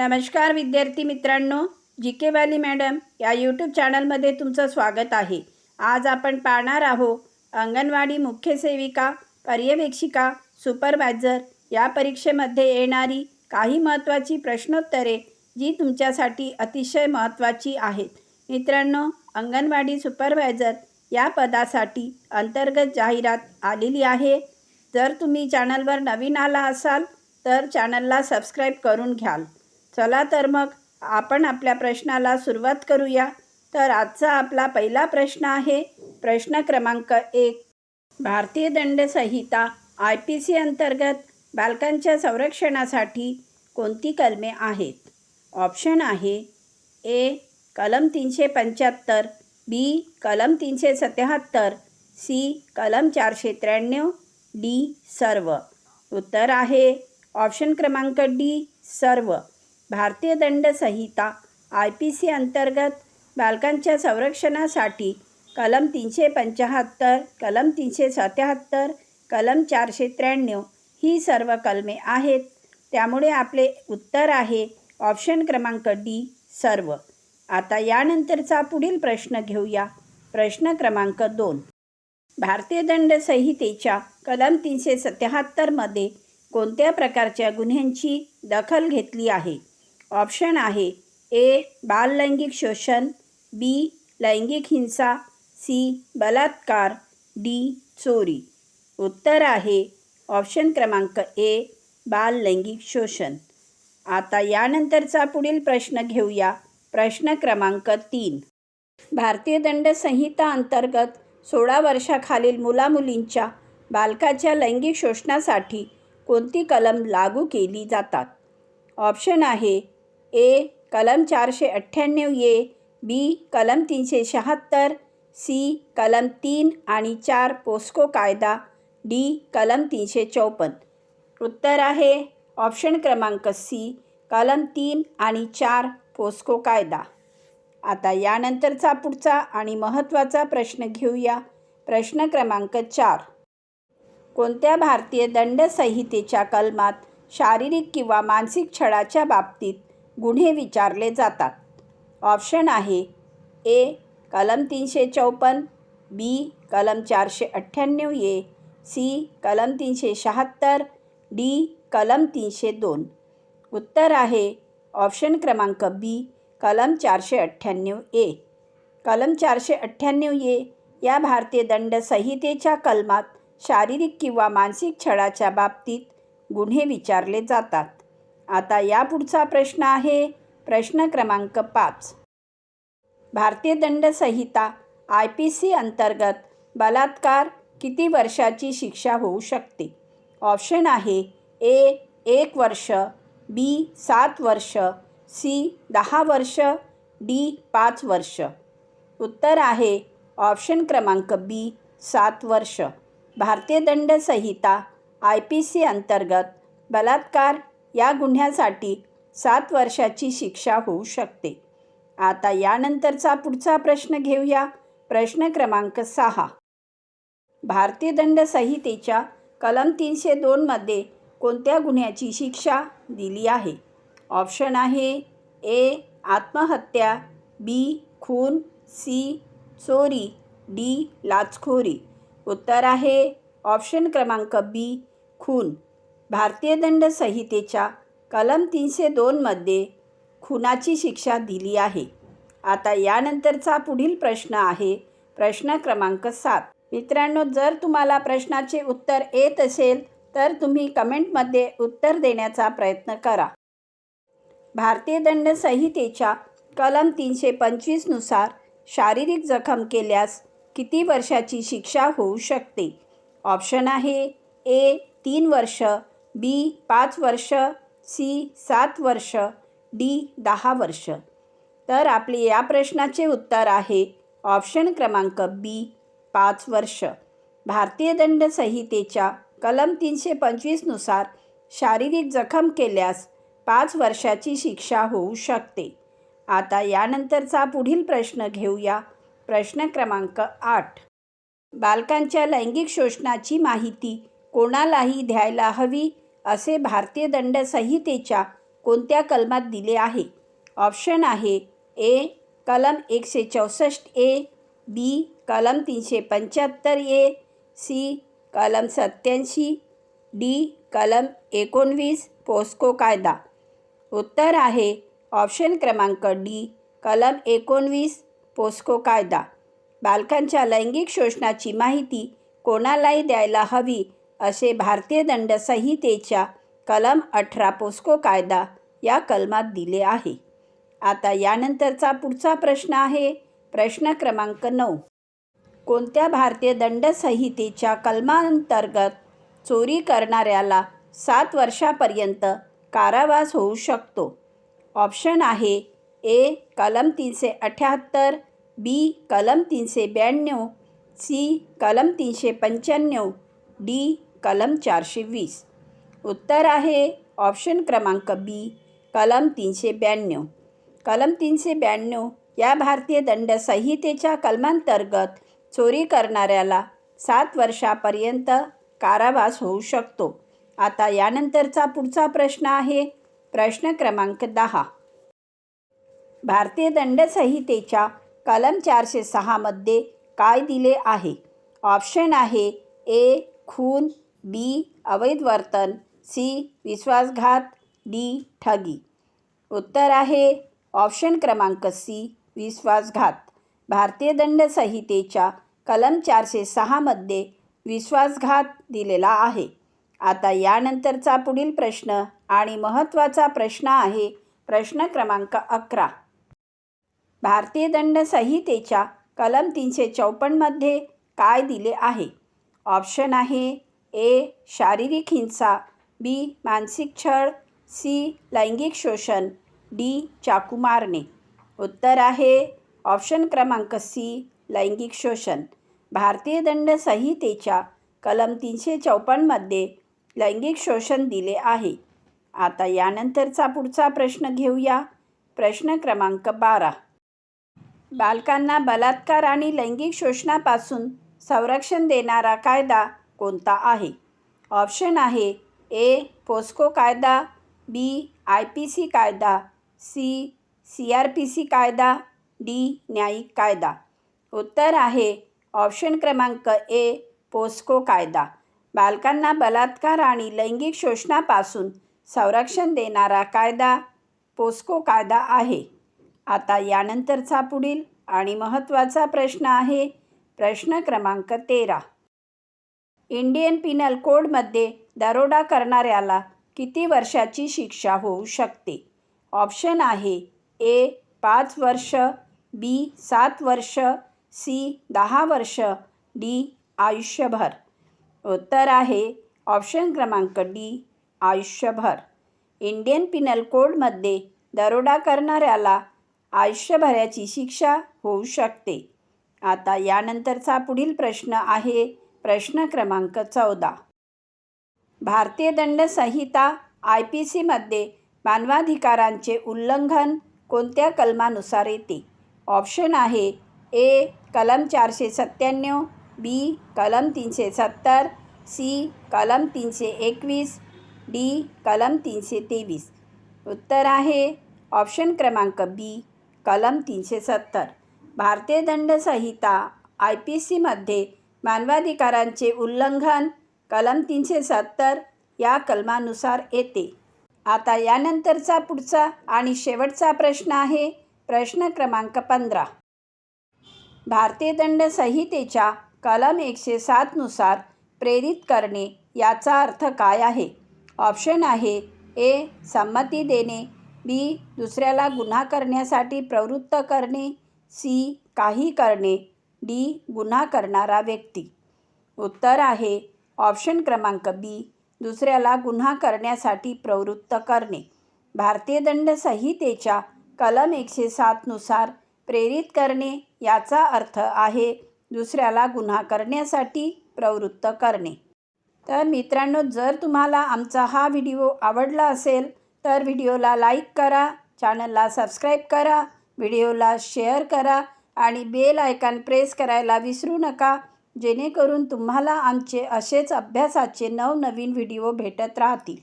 नमस्कार विद्यार्थी मित्रांनो जी के वाली मॅडम या यूट्यूब चॅनलमध्ये तुमचं स्वागत आहे. आज आपण पाहणार आहोत अंगणवाडी मुख्य सेविका पर्यवेक्षिका सुपरवायझर या परीक्षेमध्ये येणारी काही महत्त्वाची प्रश्नोत्तरे जी तुमच्यासाठी अतिशय महत्त्वाची आहेत. मित्रांनो अंगणवाडी सुपरवायझर या पदासाठी अंतर्गत जाहिरात आलेली आहे. जर तुम्ही चॅनलवर नवीन आला असाल तर चॅनलला सबस्क्राईब करून घ्याल. चला तर मग आपण आपल्या प्रश्नाला सुरुवात करूया. तर आजचा आपला पहिला प्रश्न आहे. प्रश्न क्रमांक एक. भारतीय दंड संहिता आय पी सी अंतर्गत बालकांच्या संरक्षणासाठी कोणती कलमे आहेत? ऑप्शन आहे ए कलम तीनशे पंच्याहत्तर बी कलम तीनशे सत्याहत्तर सी कलम चारशे त्र्याण्णव डी सर्व. उत्तर आहे ऑप्शन क्रमांक डी सर्व. भारतीय दंड संहिता आय पी सी अंतर्गत बालकांच्या संरक्षणासाठी कलम तीनशे पंचाहत्तर कलम तीनशे सत्याहत्तर कलम चारशे त्र्याण्णव ही सर्व कलमे आहेत. त्यामुळे आपले उत्तर आहे ऑप्शन क्रमांक डी सर्व. आता यानंतरचा पुढील प्रश्न घेऊया. प्रश्न क्रमांक दोन. भारतीय दंड संहितेच्या कलम तीनशे सत्याहत्तरमध्ये कोणत्या प्रकारच्या गुन्ह्यांची दखल घेतली आहे? ऑप्शन आहे ए बाललैंगिक शोषण बी लैंगिक हिंसा सी बलात्कार डी चोरी. उत्तर आहे ऑप्शन क्रमांक ए बाललैंगिक शोषण. आता यानंतरचा पुढील प्रश्न घेऊया. प्रश्न क्रमांक तीन. भारतीय दंड संहिता अंतर्गत सोळा वर्षाखालील मुलामुलींच्या बालकाच्या लैंगिक शोषणासाठी कोणती कलम लागू केली जातात? ऑप्शन आहे ए कलम चारशे अठ्ठ्याण्णव ए बी कलम तीनशे शहात्तर सी कलम तीन आणि चार पोस्को कायदा डी कलम तीनशे चौपन्न. उत्तर आहे ऑप्शन क्रमांक सी कलम तीन आणि चार पोस्को कायदा. आता यानंतरचा पुढचा आणि महत्त्वाचा प्रश्न घेऊया. प्रश्न क्रमांक चार. कोणत्या भारतीय दंड संहितेच्या कलमात शारीरिक किंवा मानसिक छळाच्या बाबतीत गुन्हे विचारले जातात. ऑप्शन आहे ए कलम तीनशे चौपन्न बी कलम चारशे अठ्ठ्याण्णव ए सी कलम तीनशे शहात्तर डी कलम तीनशे दोन. उत्तर आहे ऑप्शन क्रमांक बी कलम चारशे अठ्ठ्याण्णव ए. कलम चारशे अठ्ठ्याण्णव ए या भारतीय दंड संहितेच्या कलमात शारीरिक किंवा मानसिक छळाच्या बाबतीत गुन्हे विचारले जातात. आता यापुढचा प्रश्न आहे. प्रश्न क्रमांक पाच. भारतीय दंडसंहिता आय पी सी अंतर्गत बलात्कार किती वर्षाची शिक्षा होऊ शकते? ऑप्शन आहे ए एक वर्ष बी सात वर्ष सी दहा वर्ष डी पाच वर्ष. उत्तर आहे ऑप्शन क्रमांक बी सात वर्ष. भारतीय दंडसंहिता आय पी सी अंतर्गत बलात्कार या गुन्ह्यासाठी सात वर्षाची शिक्षा होऊ शकते. आता यानंतरचा पुढचा प्रश्न घेऊया. प्रश्न क्रमांक सहा. भारतीय दंड संहितेच्या कलम तीनशे दोनमध्ये कोणत्या गुन्ह्याची शिक्षा दिली आहे? ऑप्शन आहे ए आत्महत्या बी खून सी चोरी डी लाचखोरी. उत्तर आहे ऑप्शन क्रमांक बी खून. भारतीय दंड संहितेच्या कलम तीनशे दोनमध्ये खुनाची शिक्षा दिली आहे. आता यानंतरचा पुढील प्रश्न आहे प्रश्न क्रमांक सात. मित्रांनो जर तुम्हाला प्रश्नाचे उत्तर येत असेल तर तुम्ही कमेंटमध्ये उत्तर देण्याचा प्रयत्न करा. भारतीय दंड संहितेच्या कलम तीनशे पंचवीसनुसार शारीरिक जखम केल्यास किती वर्षाची शिक्षा होऊ शकते? ऑप्शन आहे ए तीन वर्ष बी पाच वर्ष सी सात वर्ष डी दहा वर्ष. तर आपले या प्रश्नाचे उत्तर आहे ऑप्शन क्रमांक बी पाच वर्ष. भारतीय दंड संहितेच्या कलम तीनशे पंचवीसनुसार शारीरिक जखम केल्यास पाच वर्षाची शिक्षा होऊ शकते. आता यानंतरचा पुढील प्रश्न घेऊया. प्रश्न क्रमांक आठ. बालकांच्या लैंगिक शोषणाची माहिती कोणालाही द्यायला हवी? असे भारतीय दंड संहितेच्या कोणत्या कलमात दिले आहे? ऑप्शन आहे ए कलम एकशे चौसष्ट ए बी कलम तीनशे पंच्याहत्तर ए सी कलम सत्याऐंशी डी कलम एकोणवीस पोस्को कायदा. उत्तर आहे ऑप्शन क्रमांक डी कलम एकोणवीस पोस्को कायदा. बालकांच्या लैंगिक शोषणाची माहिती कोणालाही द्यायला हवी असे भारतीय दंड संहितेच्या कलम अठरा पोस्को कायदा या कलमात दिले आहे. आता यानंतरचा पुढचा प्रश्न आहे. प्रश्न क्रमांक नऊ. कोणत्या भारतीय दंड संहितेच्या कलमांतर्गत चोरी करणाऱ्याला सात वर्षापर्यंत कारावास होऊ शकतो? ऑप्शन आहे ए कलम तीनशे अठ्याहत्तर बी कलम तीनशे ब्याण्णव सी कलम तीनशे पंच्याण्णव डी कलम चारशे वीस. उत्तर आहे ऑप्शन क्रमांक बी कलम तीनशे ब्याण्णव. कलम तीनशे ब्याण्णव या भारतीय दंड संहितेच्या कलमांतर्गत चोरी करणाऱ्याला सात वर्षापर्यंत कारावास होऊ शकतो. आता यानंतरचा पुढचा प्रश्न आहे प्रश्न क्रमांक दहा. भारतीय दंड संहितेच्या कलम चारशे सहामध्ये काय दिले आहे? ऑप्शन आहे ए खून बी. अवैध वर्तन सी. विश्वासघात. डी. ठगी. उत्तर आहे ऑप्शन क्रमांक सी. विश्वासघात. भारतीय दंड संहितेच्या कलम चारशे सहामध्ये विश्वासघात दिलेला आहे. आता यानंतरचा पुढील प्रश्न आणि महत्त्वाचा प्रश्न आहे प्रश्न क्रमांक अकरा. भारतीय दंड संहितेच्या कलम तीनशे चौपन्नमध्ये काय दिले आहे? ऑप्शन आहे ए शारीरिक हिंसा बी मानसिक छळ सी लैंगिक शोषण डी चाकू मारणे. उत्तर आहे ऑप्शन क्रमांक सी लैंगिक शोषण. भारतीय दंड संहितेच्या कलम तीनशे चौपन्नमध्ये लैंगिक शोषण दिले आहे. आता यानंतरचा पुढचा प्रश्न घेऊया. प्रश्न क्रमांक बारा. बालकांना बलात्कार आणि लैंगिक शोषणापासून संरक्षण देणारा कायदा कोणता आहे? ऑप्शन आहे ए पोस्को कायदा बी आय पी सी कायदा C C R P C कायदा डी न्यायिक कायदा. उत्तर आहे ऑप्शन क्रमांक ए पोस्को कायदा. बालकांना बलात्कार आणि लैंगिक शोषणापासून संरक्षण देणारा कायदा पोस्को कायदा आहे. आता यानंतरचा पुढील आणि महत्त्वाचा प्रश्न आहे प्रश्न क्रमांक तेरा. इंडियन पिनल कोडमध्ये दरोडा करणाऱ्याला किती वर्षाची शिक्षा होऊ शकते? ऑप्शन आहे ए पाच वर्ष बी सात वर्ष सी दहा वर्ष डी आयुष्यभर. उत्तर आहे ऑप्शन क्रमांक डी आयुष्यभर. इंडियन पिनल कोडमध्ये दरोडा करणाऱ्याला आयुष्यभराची शिक्षा होऊ शकते. आता यानंतरचा पुढील प्रश्न आहे प्रश्न क्रमांक चौदा. भारतीय दंड संहिता आय पी सीमध्ये मानवाधिकारांचे उल्लंघन कोणत्या कलमानुसार येते? ऑप्शन आहे ए कलम चारशे सत्त्याण्णव बी कलम तीनशे सत्तर सी कलम तीनशे एकवीस डी कलम तीनशे तेवीस. उत्तर आहे ऑप्शन क्रमांक बी कलम तीनशे सत्तर. भारतीय दंड संहिता आय पी सीमध्ये मानवाधिकारांचे उल्लंघन कलम तीनशे सत्तर या कलमानुसार येते. आता यानंतरचा पुढचा आणि शेवटचा प्रश्न आहे प्रश्न क्रमांक पंधरा. भारतीय दंड संहितेच्या कलम एकशे सातनुसार प्रेरित करणे याचा अर्थ काय आहे? ऑप्शन आहे ए. संमती देणे बी. दुसऱ्याला गुन्हा करण्यासाठी प्रवृत्त करणे सी. काही करणे. डी. गुन्हा करणारा व्यक्ती. उत्तर आहे ऑप्शन क्रमांक बी. दुसऱ्याला गुन्हा करण्यासाठी प्रवृत्त करणे. भारतीय दंड संहितेच्या कलम एकशे सातनुसार प्रेरित करणे याचा अर्थ आहे दुसऱ्याला गुन्हा करण्यासाठी प्रवृत्त करणे. तर मित्रांनो जर तुम्हाला आमचा हा व्हिडिओ आवडला असेल तर व्हिडिओला लाईक करा चॅनलला सबस्क्राईब करा व्हिडिओला शेअर करा आणि बेल आयकॉन प्रेस करायला विसरू नका जेणेकरून तुम्हाला आमचे असेच अभ्यासाचे नवनवीन व्हिडिओ भेटत राहतील.